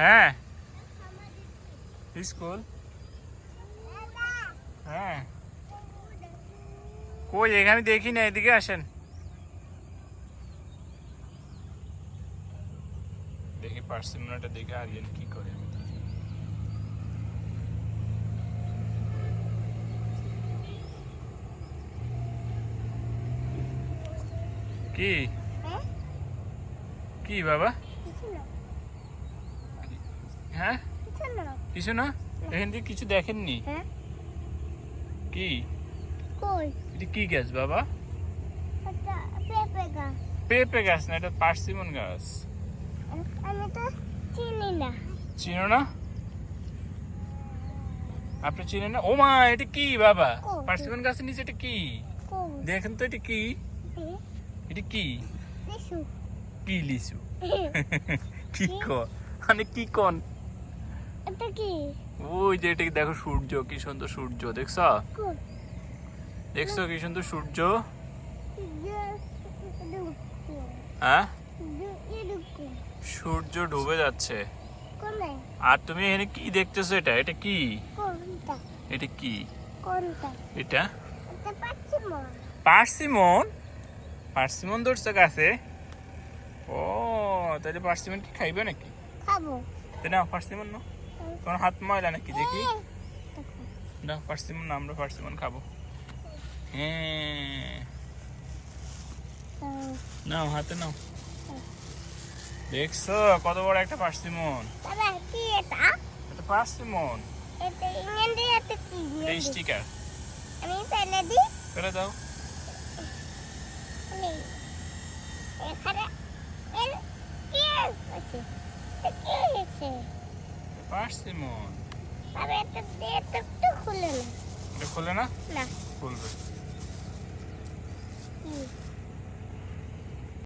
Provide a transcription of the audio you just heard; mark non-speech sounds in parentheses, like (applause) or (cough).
হ্যাঁ। স্কুল? হ্যাঁ। কই এখানে দেখি না এদিকে আসেন। দেখি পার্সিমোনাটা দেখে আরিয়ান কি করে কি? হ্যাঁ? কি বাবা? হ্যাঁ? কিছু না। এখান থেকে কিছু দেখেননি? হ্যাঁ। কি? এটা কি গাছ বাবা? পেঁপে গাছ। গাছ না এটা পার্সিমন গাছ। আমি তো চিনি না। চিনো না? আপনি চিনেন না? ও মা এটা কি বাবা? পার্সিমন গাছের নিচে এটা কি? দেখেন তো এটা কি? এটা কি? কি লিচু? (laughs) কি কন? মানে কি কন? এটা কি? ওই যে এটা দেখো সূর্য কি সুন্দর সূর্য দেখছ? দেখছ কি সুন্দর সূর্য? হ্যাঁ? সূর্য ডুবে যাচ্ছে। আর তুমি এখানে কি দেখতেছো এটা? এটা কি? এটা কি? এটা? মন পার্সিমন। পার্সিমন? ধরছে গাছে? ও তাহলে পার্সিমন কি খাইবে নাকি? খাব। তাই না পার্সিমন না। তোমার হাত ময়লা নাকি দেখি? এই, না পার্সিমন না আমরা পার্সিমন খাব। হ্যাঁ। নাও হাতে নাও। দেখছ কত বড় একটা পার্সিমন? এটা? পার্সিমন। এটা স্টিকার। আমি ফেলে দিই। ফেলে দাও। এখানে এর কি আছে? কি আছে? পার্সিমন বাবা এটা দিয়ে তো খুলে না। এটা খুলে না? না। খুলবে।